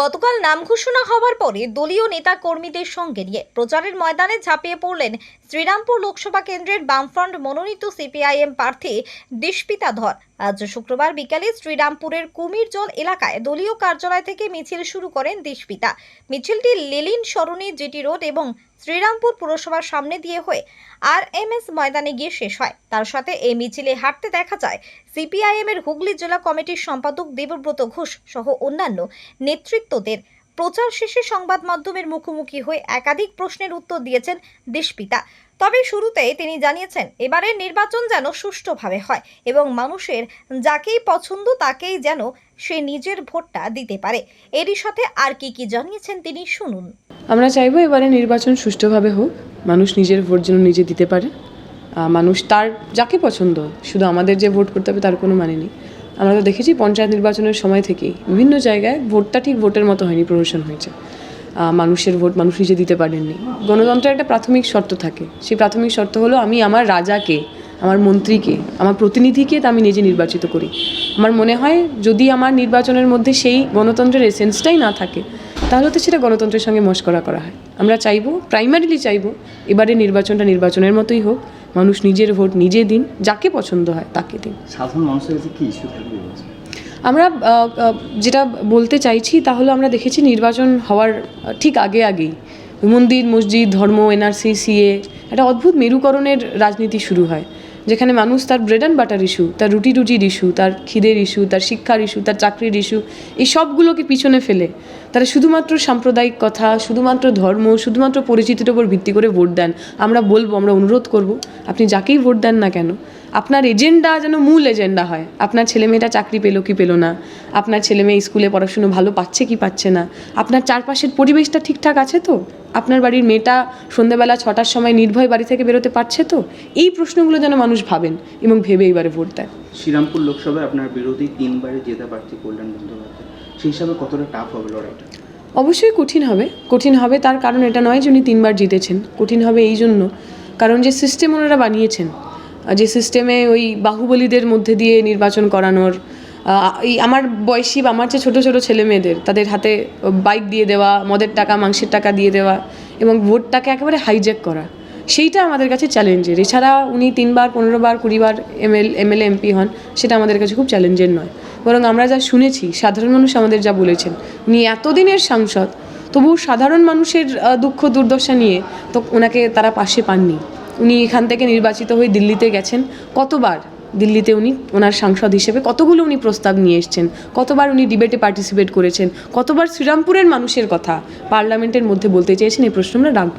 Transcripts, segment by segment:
গতকাল নাম ঘোষণা হওয়ার পরে দলীয় নেতা কর্মীদের সঙ্গে নিয়ে প্রচারের ময়দানে ঝাঁপিয়ে পড়লেন শ্রীরামপুর লোকসভা কেন্দ্রের বামফ্রন্ট মনোনীত সিপিআইএম প্রার্থী দিশপিতা ধর। আজ শুক্রবার বিকালে শ্রীরামপুরের কুমিরজল এলাকায় দলীয় কার্যালয় থেকে মিছিল শুরু করেন দিশপিতা। মিছিলটি লেলিন সরণি, জিটি রোড এবং শ্রীরামপুর পুরসভার সামনে দিয়ে হয়ে আর এম এস ময়দানে গিয়ে শেষ হয়। তার সাথে এই মিছিলে হাঁটতে দেখা যায় সিপিআইএম এর হুগলি জেলা কমিটির সম্পাদক দেবব্রত ঘোষ সহ অন্যান্য নেতৃত্বদের। প্রচার শেষে সংবাদ মাধ্যমের মুখোমুখি হয়ে একাধিক প্রশ্নের উত্তর দিয়েছেন দেশপিতা। তবে শুরুতেই তিনি জানিয়েছেন, এবারের নির্বাচন যেন সুষ্ঠুভাবে হয় এবং মানুষের যাকেই পছন্দ তাকেই যেন সে নিজের ভোটটা দিতে পারে। এরই সাথে আর কি কি জানিয়েছেন তিনি শুনুন। আমরা চাইব এবারে নির্বাচন সুষ্ঠুভাবে হোক, মানুষ নিজের ভোট যেন নিজে দিতে পারে। মানুষ তার যাকে পছন্দ, শুধু আমাদের যে ভোট করতে হবে তার কোনো মানে নেই। আমরা তো দেখেছি পঞ্চায়েত নির্বাচনের সময় থেকেই বিভিন্ন জায়গায় ভোটটা ঠিক ভোটের মতো হয়নি প্রমোশন হয়েছে। মানুষের ভোট মানুষ নিজে দিতে পারেননি। গণতন্ত্রের একটা প্রাথমিক শর্ত থাকে। সেই প্রাথমিক শর্ত হলো আমি আমার রাজাকে, আমার মন্ত্রীকে, আমার প্রতিনিধিকে তা আমি নিজে নির্বাচিত করি। আমার মনে হয় যদি আমার নির্বাচনের মধ্যে সেই গণতন্ত্রের এসেন্সটাই না থাকে তাহলে তো সেটা গণতন্ত্রের সঙ্গে মস্করা করা হয়। আমরা চাইব প্রাইমারিলি চাইব এবারে নির্বাচনটা নির্বাচনের মতোই হোক মানুষ নিজের ভোট নিজে দিন যাকে পছন্দ হয় তাকে দিন। সাধারণ মানুষের কাছে কি ইস্যু থাকবে আমরা যেটা বলতে চাইছি তাহলে আমরা দেখেছি নির্বাচন হওয়ার ঠিক আগে আগেই। মন্দির মসজিদ ধর্ম এনআরসি সিএ একটা অদ্ভুত মেরুকরণের রাজনীতি শুরু হয়। যেখানে মানুষ তার ব্রেড অ্যান্ড বাটার ইস্যু তার রুটি রুটির ইস্যু তার খিদের ইস্যু তার শিক্ষার ইস্যু তার চাকরির ইস্যু এই সবগুলোকে পিছনে ফেলে। তারা শুধুমাত্র সাম্প্রদায়িক কথা, শুধুমাত্র ধর্ম, শুধুমাত্র পরিচিতির ওপর ভিত্তি করে ভোট দেন। আমরা বলব, আমরা অনুরোধ করব, আপনি যাকেই ভোট দেন না কেন, আপনার এজেন্ডা যেন মূল এজেন্ডা হয়। আপনার ছেলেমেয়েটা চাকরি পেল কি পেল না? আপনার ছেলেমেয়ে স্কুলে পড়াশুনো ভালো পাচ্ছে কি পাচ্ছে না? আপনার চারপাশের পরিবেশটা ঠিকঠাক আছে তো? আপনার বাড়ির মেয়েটা সন্ধ্যেবেলা ছটার সময় নির্ভয় বাড়ি থেকে বেরোতে পারছে তো? এই প্রশ্নগুলো যেন মানুষ ভাবেন এবং ভেবে এবারে ভোট দেয় শ্রীরামপুর লোকসভায় আপনার বিরোধী তিনবারে জেতা প্রার্থী কল্যাণ বন্দ্যোপাধ্যায়। সেই হিসাবে কতটা টাফ হবে লড়াইটা? অবশ্যই কঠিন হবে। কঠিন হবে তার কারণ এটা নয় যে উনি তিনবার জিতেছেন। কঠিন হবে এই জন্য। কারণ যে সিস্টেম ওনারা বানিয়েছেন যে সিস্টেমে ওই বাহুবলীদের মধ্যে দিয়ে নির্বাচন করানোর এই আমার বয়সী বা আমার যে ছোটো ছোটো ছেলে মেয়েদের, তাদের হাতে বাইক দিয়ে দেওয়া, মদের টাকা, মাংসের টাকা দিয়ে দেওয়া এবং ভোটটাকে একেবারে হাইজ্যাক করা, সেইটা আমাদের কাছে চ্যালেঞ্জের এছাড়া উনি তিনবার, পনেরো বার, কুড়ি বার এমএল এমএলএ এমপি হন, সেটা আমাদের কাছে খুব চ্যালেঞ্জের নয়। বরং আমরা যা শুনেছি, সাধারণ মানুষ আমাদের যা বলেছেন, উনি এতদিনের সাংসদ তবু সাধারণ মানুষের দুঃখ দুর্দশা নিয়ে তো ওনাকে তারা পাশে পাননি। উনি এখান থেকে নির্বাচিত হয়ে দিল্লিতে গেছেন। কতবার দিল্লিতে উনি ওনার সাংসদ হিসেবে কতগুলো উনি প্রস্তাব নিয়ে এসছেন, কতবার উনি ডিবেটে পার্টিসিপেট করেছেন, কতবার শ্রীরামপুরের মানুষের কথা পার্লামেন্টের মধ্যে বলতে চেয়েছেন, এই প্রশ্ন আমরা রাখব।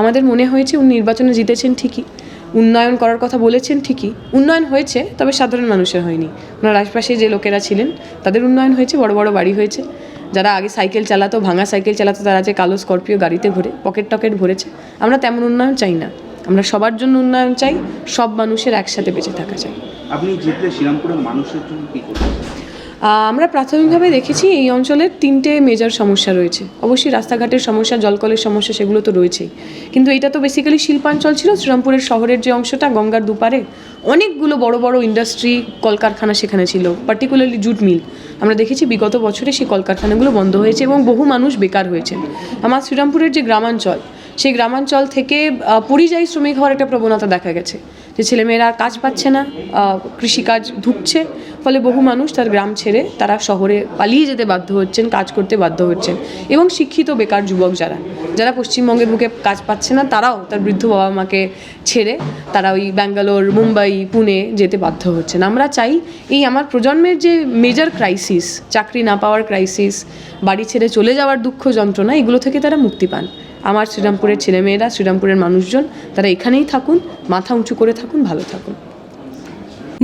আমাদের মনে হয়েছে উনি নির্বাচনে জিতেছেন ঠিকই। উন্নয়ন করার কথা বলেছেন ঠিকই। উন্নয়ন হয়েছে, তবে সাধারণ মানুষের হয়নি। ওনার আশপাশে যে লোকেরা ছিলেন, তাদের উন্নয়ন হয়েছে, বড় বড় বাড়ি হয়েছে। যারা আগে সাইকেল চালাতো, ভাঙা সাইকেল চালাতো, তারা যে কালো স্করপিও গাড়িতে ঘুরে পকেট টকেট ভরেছে, আমরা তেমন উন্নয়ন চাই না। আমরা সবার জন্য উন্নয়ন চাই, সব মানুষের একসাথে বেঁচে থাকা চাই। আপনি জিতলে শ্রীরামপুরের মানুষের জন্য কী করবেন? আমরা প্রাথমিকভাবে দেখেছি এই অঞ্চলের তিনটে মেজর সমস্যা রয়েছে। অবশ্যই রাস্তাঘাটের সমস্যা, জলকলের সমস্যা, সেগুলো তো রয়েছেই। কিন্তু এটা তো বেসিক্যালি শিল্পাঞ্চল ছিল, শ্রীরামপুরের শহরের যে অংশটা, গঙ্গার দুপারে অনেকগুলো বড় বড় ইন্ডাস্ট্রি কলকারখানা সেখানে ছিল পার্টিকুলারলি জুট মিল আমরা দেখেছি বিগত বছরে সেই কলকারখানাগুলো বন্ধ হয়েছে এবং বহু মানুষ বেকার হয়েছেন। আমার শ্রীরামপুরের যে গ্রামাঞ্চল, সেই গ্রামাঞ্চল থেকে পরিযায়ী শ্রমিক হওয়ার একটা প্রবণতা দেখা গেছে। যে ছেলেমেয়েরা আর কাজ পাচ্ছে না কৃষিকাজ ধুকছে ফলে বহু মানুষ তার গ্রাম ছেড়ে তারা শহরে পালিয়ে যেতে বাধ্য হচ্ছেন, কাজ করতে বাধ্য হচ্ছেন এবং শিক্ষিত বেকার যুবক যারা যারা পশ্চিমবঙ্গের বুকে কাজ পাচ্ছে না, তারাও তার বৃদ্ধ বাবা মাকে ছেড়ে তারা ওই ব্যাঙ্গালোর, মুম্বাই, পুনে যেতে বাধ্য হচ্ছেন। আমরা চাই এই আমার প্রজন্মের যে মেজর ক্রাইসিস চাকরি না পাওয়ার ক্রাইসিস বাড়ি ছেড়ে চলে যাওয়ার দুঃখ যন্ত্রণা, এগুলো থেকে তারা মুক্তি পান। আমার শ্রীরামপুরের ছেলেমেয়েরা, শ্রীরামপুরের মানুষজন, তারা এখানেই থাকুন, মাথা উঁচু করে থাকুন, ভালো থাকুন।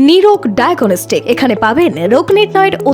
নিরোগ ডায়াগনস্টিক এখানে পাবেন রোগ নির্ণয়ের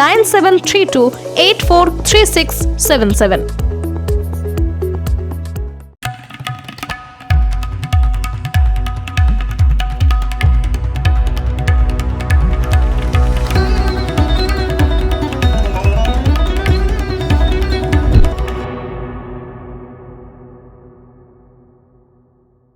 nine seven three two eight four three six seven seven